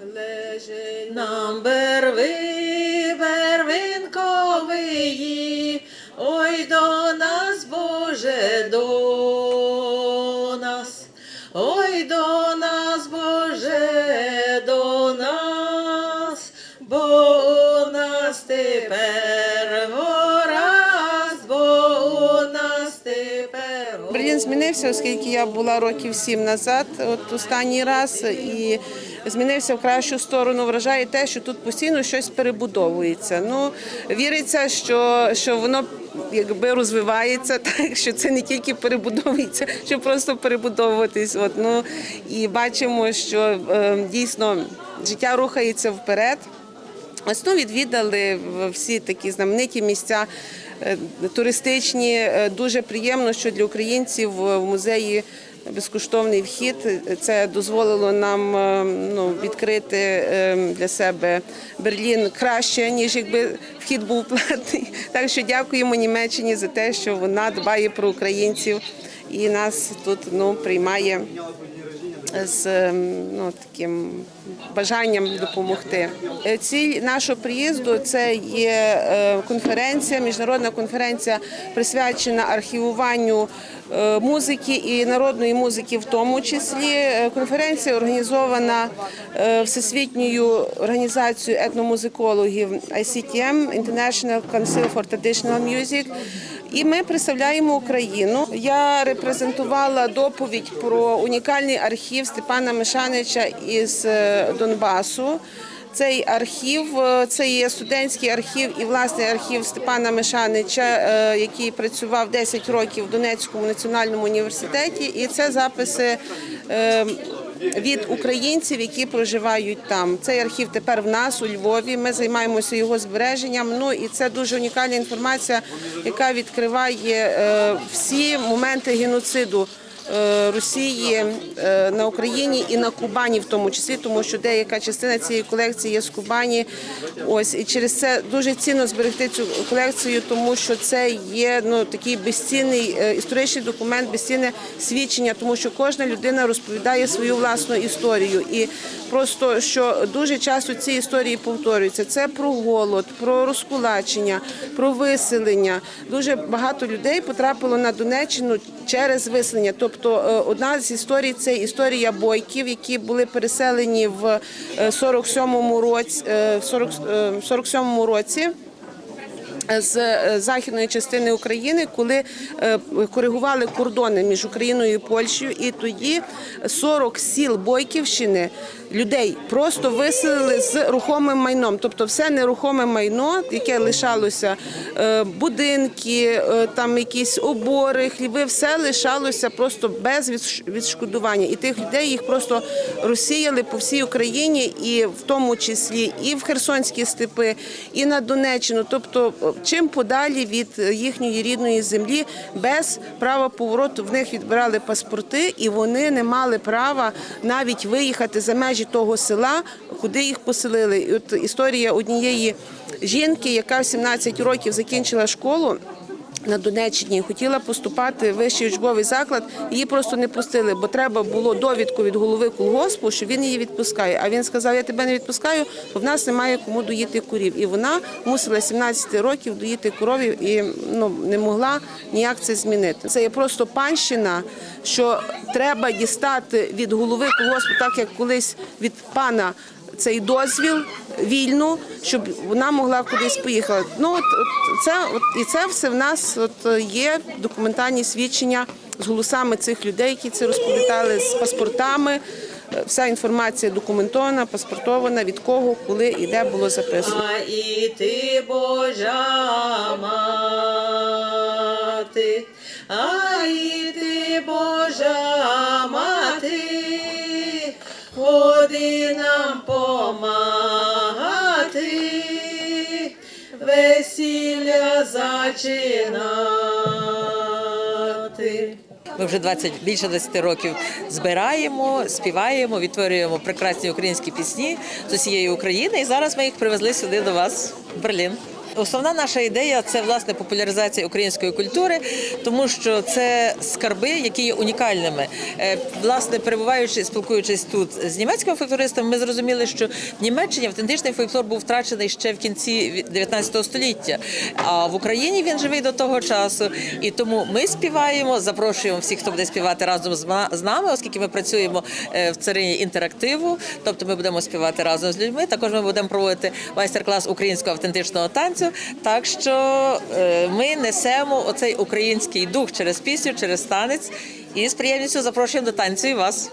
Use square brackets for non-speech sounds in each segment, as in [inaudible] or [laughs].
Лежить нам берви, бервинкової, ой до нас, Боже, до нас, ой до нас, Боже, до нас, бо у нас тепер гораз, бо у нас тепер Берлін змінився, оскільки я була років сім назад, от останній раз, і змінився в кращу сторону. Вражає те, що тут постійно щось перебудовується. Ну віриться, що, що воно якби розвивається, [laughs] так що це не тільки перебудовується, що просто перебудовуватись. От ну і бачимо, що е, дійсно життя рухається вперед. Ось ну, відвідали всі такі знамениті місця е, туристичні. Е, Дуже приємно, що для українців в музеї безкоштовний вхід. Це дозволило нам е, ну, відкрити е, для себе Берлін краще, ніж якби вхід був платний. [laughs] Так що дякуємо Німеччині за те, що вона дбає про українців і нас тут ну, приймає з ем, ну, таким бажанням допомогти. Е, Ціль нашого приїзду це є е, конференція, міжнародна конференція, присвячена архівуванню е, музики і народної музики, в тому числі. Конференція організована Всесвітньою організацією етномузикологів ICTM International Council for Traditional Music. І ми представляємо Україну. Я репрезентувала доповідь про унікальний архів Степана Мишанича із Донбасу. Цей архів е, це є студентський архів і власний архів Степана Мишанича, е, який працював 10 років в Донецькому національному університеті. І це записи е, від українців, які проживають там. Цей архів тепер в нас у Львові. Ми займаємося його збереженням. Ну і це дуже унікальна інформація, яка відкриває всі моменти геноциду. Е, Росії е, на Україні і на Кубані, в тому числі, тому що деяка частина цієї колекції є з Кубані. Ось і через це дуже цінно зберегти цю колекцію, тому що це є ну такий безцінний е, історичний документ, безцінне свідчення, тому що кожна людина розповідає свою власну історію. І просто що дуже часто ці історії повторюються. Це про голод, про розкулачення, про виселення. Дуже багато людей потрапило на Донеччину через виселення. Тобто е, одна з історій це історія бойків, які були переселені в е, 47-му році. е, в 40, е, 47-му році з е, західної частини України, коли е, коригували кордони між Україною і Польщею, і тоді 40 сіл Бойківщини людей просто виселили з рухомим майном, тобто все нерухоме майно, яке лишалося е, будинки, е, там якісь обори, хліби, все лишалося просто без відшкодування. І тих людей їх просто розсіяли по всій Україні, і в тому числі і в Херсонські степи, і на Донеччину. Тобто, е, чим подалі від їхньої рідної землі, без права повороту в них відбирали паспорти, і вони не мали права навіть виїхати за межі того села, куди їх поселили. І от історія однієї жінки, яка в 17 років закінчила школу. На Донеччині хотіла поступати в вищий учбовий заклад, її просто не пустили, бо треба було довідку від голови колгоспу, що він її відпускає. А він сказав: Я тебе не відпускаю, бо в нас немає кому доїти курів. І вона мусила 17 років доїти коровів і ну не могла ніяк це змінити. Це є просто панщина, що треба дістати від голови колгоспу, так як колись від пана цей дозвіл вільну, щоб вона могла кудись поїхати. Ну от, от це от і це все в нас от є документальні свідчення з голосами цих людей, які це розповідали, з паспортами. Вся інформація документована, паспортована, від кого, коли і де було записано. А і ти, Божа мати, а і ти, Божа мати, ходи нам помагати, весілля зачинати. Ми вже 20, більше 20 років збираємо, співаємо, відтворюємо прекрасні українські пісні з усієї України. І зараз ми їх привезли сюди до вас, в Берлін. Основна наша ідея це власне популяризація української культури, тому що це скарби, які є унікальними. Е, Власне, перебуваючи, спілкуючись тут з німецькими фольклористами, ми зрозуміли, що в Німеччині автентичний фольклор був втрачений ще в кінці 19 століття. А в Україні він живий до того часу. І тому ми співаємо, запрошуємо всіх, хто буде співати разом з нами, оскільки ми працюємо е, в царині інтерактиву. Тобто ми будемо співати разом з людьми. Також ми будемо проводити майстер-клас українського автентичного танцю. Так що е, ми несемо оцей український дух через пісню, через танець. І з приємністю запрошуємо до танцю і вас.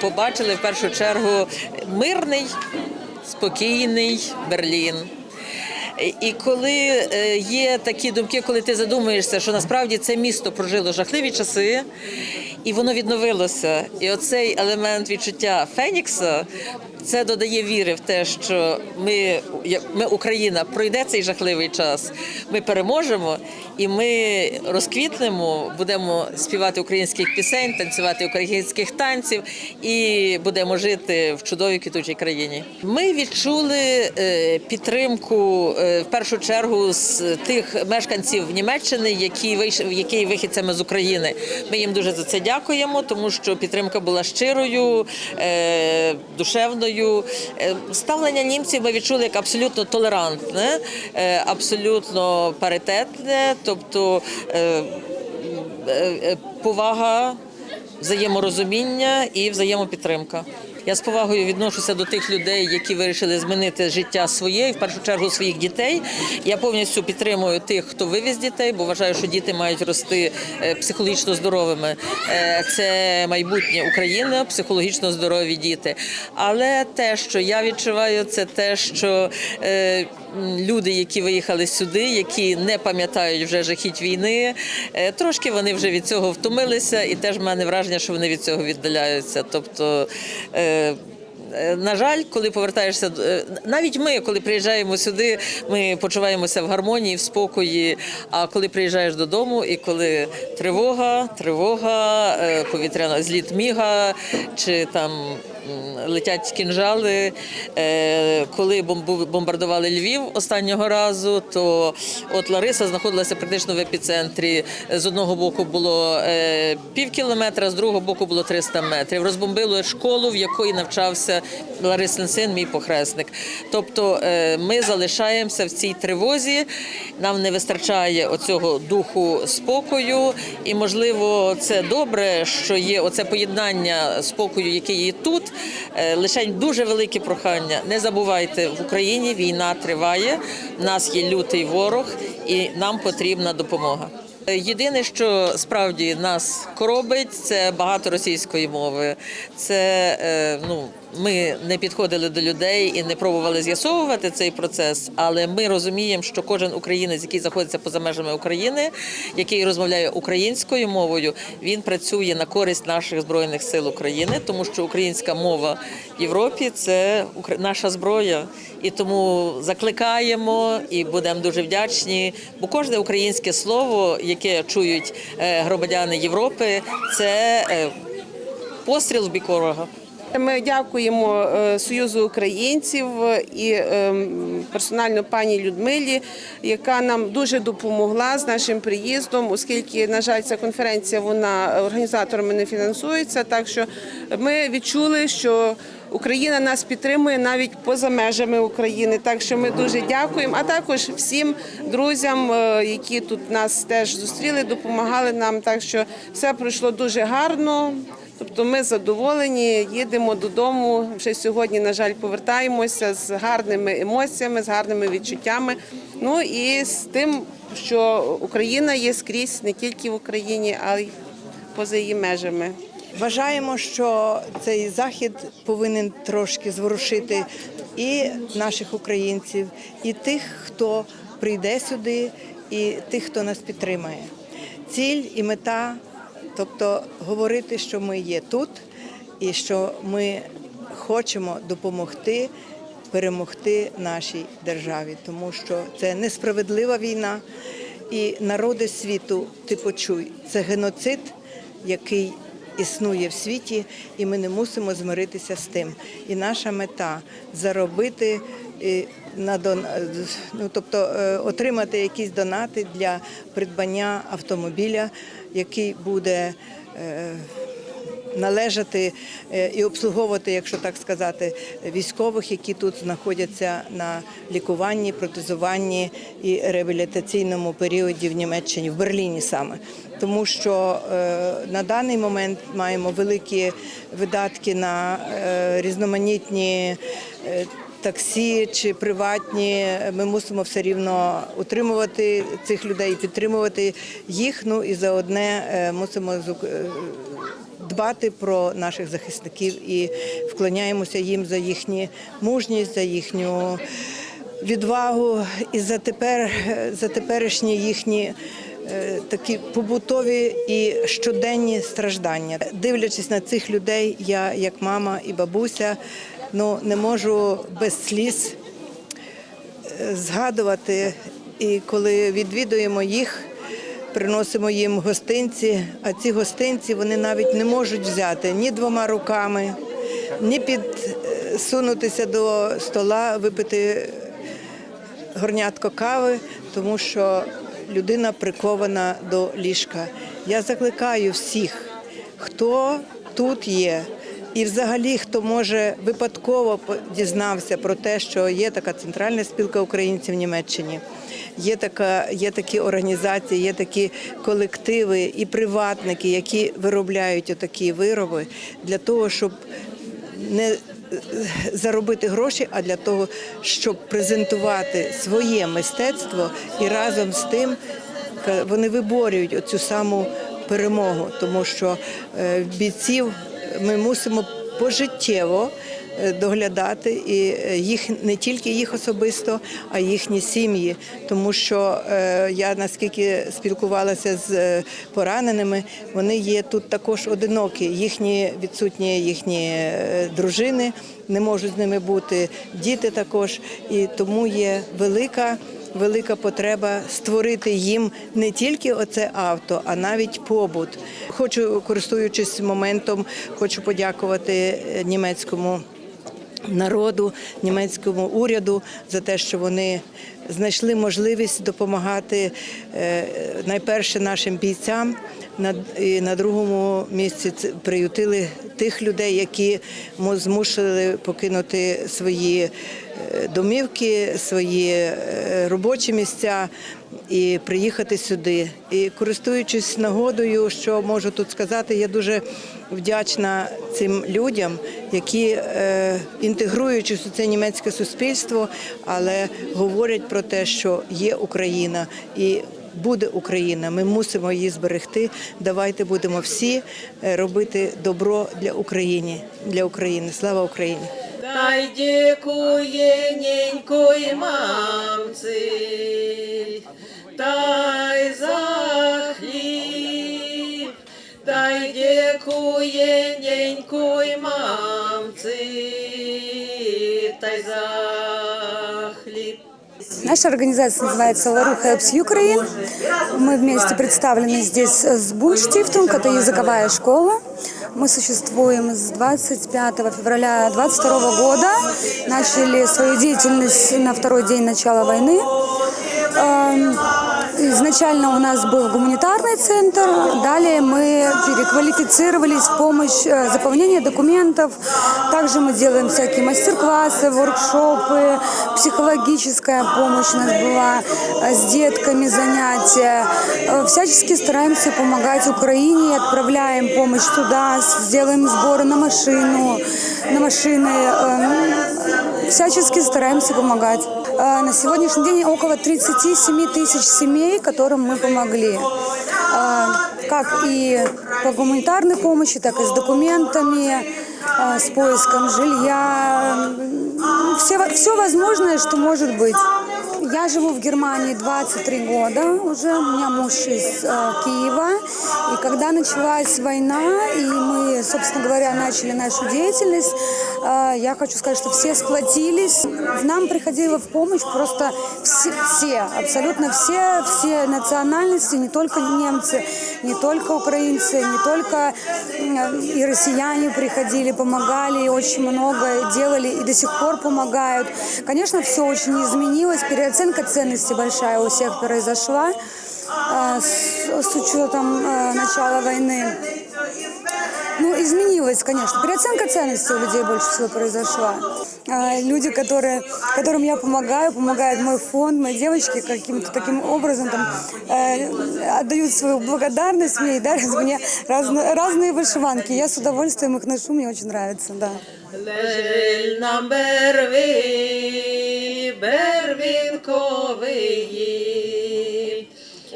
Побачили в першу чергу мирний, спокійний Берлін. І коли е, є такі думки, коли ти задумуєшся, що насправді це місто прожило жахливі часи, і воно відновилося. І оцей елемент відчуття Фенікса. Це додає віри в те, що ми, ми, Україна, пройде цей жахливий час. Ми переможемо і ми розквітнемо, будемо співати українських пісень, танцювати українських танців і будемо жити в чудовій квітучій країні. Ми відчули е, підтримку е, в першу чергу з тих мешканців Німеччини, які вийшли, які вихідцями з України. Ми їм дуже за це дякуємо, тому що підтримка була щирою, е, душевною. Е, Ставлення німців ми відчули як абсолютно толерантне, е, абсолютно паритетне, тобто е, повага, взаєморозуміння і взаємопідтримка. Я з повагою відношуся до тих людей, які вирішили змінити життя своє в першу чергу своїх дітей. Я повністю підтримую тих, хто вивіз дітей, бо вважаю, що діти мають рости е, психологічно здоровими. Е, Це майбутнє України, психологічно здорові діти. Але те, що я відчуваю, це те, що е, люди, які виїхали сюди, які не пам'ятають вже жахіть війни, е, трошки вони вже від цього втомилися, і теж в мене враження, що вони від цього віддаляються. Тобто. е, Е, На жаль, коли повертаєшся навіть ми, коли приїжджаємо сюди, ми почуваємося в гармонії, в спокої. А коли приїжджаєш додому, і коли тривога, тривога, повітряна зліт міга чи там летять кінжали. Е, Коли бомбардували Львів останнього разу, то от Лариса знаходилася практично в епіцентрі. З одного боку було е, пів кілометра, з другого боку було 300 метрів. Розбомбило школу, в якої навчався Ларисин син, мій похресник. Тобто е, ми залишаємося в цій тривозі. Нам не вистачає оцього духу спокою, і можливо, це добре, що є оце поєднання спокою, яке є тут. Е, Лише дуже велике прохання. Не забувайте, в Україні війна триває. В нас є лютий ворог, і нам потрібна допомога. Е, Єдине, що справді нас коробить, це багато російської мови. Це е, ну. Ми не підходили до людей і не пробували з'ясовувати цей процес, але ми розуміємо, що кожен українець, який знаходиться поза межами України, який розмовляє українською мовою, він працює на користь наших збройних сил України, тому що українська мова в Європі це наша зброя. І тому закликаємо і будемо дуже вдячні. Бо кожне українське слово, яке чують е, громадяни Європи, це е, постріл в бік ворога. Ми дякуємо е, Союзу українців і ем, персонально пані Людмилі, яка нам дуже допомогла з нашим приїздом, оскільки, на жаль, ця конференція вона організаторами не фінансується. Так що ми відчули, що Україна нас підтримує навіть поза межами України. Так що ми дуже дякуємо. А також всім друзям, е, які тут нас теж зустріли, допомагали нам. Так що все пройшло дуже гарно. Тобто ми задоволені, їдемо додому. Вже сьогодні, на жаль, повертаємося з гарними емоціями, з гарними відчуттями. Ну і з тим, що Україна є скрізь не тільки в Україні, а й поза її межами. Вважаємо, що цей захід повинен трошки зворушити і наших українців, і тих, хто прийде сюди, і тих, хто нас підтримає. Ціль і мета, тобто говорити, що ми є тут, і що ми хочемо допомогти перемогти нашій державі, тому що це несправедлива війна. І народи світу, ти почуй, це геноцид, який існує в світі, і ми не мусимо змиритися з тим. І наша мета заробити е, на дон... ну, тобто е, отримати якісь донати для придбання автомобіля, який буде. е, належати е, і обслуговувати, якщо так сказати, військових, які тут знаходяться на лікуванні, протезуванні і реабілітаційному періоді в Німеччині, в Берліні саме. Тому що е, на даний момент маємо великі видатки на е, різноманітні. Е, Таксі чи приватні, ми мусимо все рівно утримувати цих людей, підтримувати їх. Ну і за одне е, мусимо е, дбати про наших захисників і вклоняємося їм за їхню мужність, за їхню відвагу і за тепер за теперішні їхні. е, Такі побутові і щоденні страждання. Дивлячись на цих людей, я як мама і бабуся, ну не можу без сліз е, згадувати. І коли відвідуємо їх, приносимо їм гостинці, а ці гостинці вони навіть не можуть взяти ні двома руками, ні підсунутися до стола, випити горнятко кави, тому що людина прикована до ліжка. Я закликаю всіх, хто тут є. І взагалі, хто може випадково дізнався про те, що є така центральна спілка українців в Німеччині, є така, є такі організації, є такі колективи і приватники, які виробляють отакі вироби для того, щоб не е, заробити гроші, а для того, щоб презентувати своє мистецтво і разом з тим вони виборюють оцю саму перемогу, тому що е, бійців ми мусимо пожиттєво е, доглядати і е, їх не тільки їх особисто, а їхні сім'ї. Тому що е, я наскільки спілкувалася з пораненими, вони є тут також одинокі. Їхні відсутні їхні дружини не можуть з ними бути, діти також. І тому є велика. Велика потреба створити їм не тільки оце авто, а навіть побут. Хочу, користуючись моментом, хочу подякувати е, німецькому народу, німецькому уряду за те, що вони знайшли можливість допомагати е, найперше нашим бійцям. І на другому місці приютили тих людей, які змусили покинути свої домівки, свої е, робочі місця і приїхати сюди. І користуючись нагодою, що можу тут сказати, я дуже вдячна цим людям, які е, інтегруючись у це німецьке суспільство, але говорять про те, що є Україна і. Буде Україна, ми мусимо її зберегти. Давайте будемо всі е, робити добро для України. Для України. Слава Україні! Та й дякує ненькой мамці, та й за хліб, та й дякує ненькой мамці, та й за хліб. Наша организация называется Ларуха Helps Ukraine. Мы вместе представлены здесь с Бунштифтом, это языковая школа. Мы существуем с 25 февраля 22 года. Начали свою деятельность на второй день начала войны Эм, Изначально у нас был гуманитарный центр, далее мы переквалифицировались в помощь э, заполнения документов. Также мы делаем всякие мастер-классы, воркшопы, психологическая помощь у нас была, э, с детками занятия. Э, Всячески стараемся помогать Украине, отправляем помощь туда, сделаем сборы на машину, на машины. э, Всячески стараемся помогать. Э, На сегодняшний день около 37 тысяч семей, которым мы помогли. Э, Как и по гуманитарной помощи, так и с документами, э, с поиском жилья. М, Все, все возможное, что может быть. Я живу в Германии 23 года уже, у меня муж из э, Киева. И когда началась война, и мы, собственно говоря, начали нашу деятельность, э, я хочу сказать, что все сплотились. В нам приходило в помощь просто все, все, абсолютно все, все национальности, не только немцы, не только украинцы, не только э, и россияне приходили, помогали, и очень много делали, и до сих пор помогают. Конечно, все очень изменилось, переоценка ценностей большая у всех произошла э, с, с учетом э, начала войны. Ну, изменилось, конечно. Переоценка ценностей у людей больше всего произошла. А, Люди, которые, которым я помогаю, помогает мой фонд, мои девочки каким-то таким образом там, э, отдают свою благодарность мне и дарят мне разно- разные вышиванки. Я с удовольствием их ношу, мне очень нравится, да. Бервінковиї,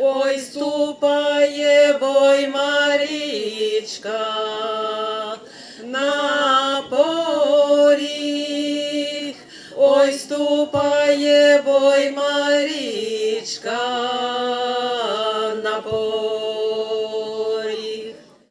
ой ступає бойма річка на поріг, ой ступає бойма річка на поріг.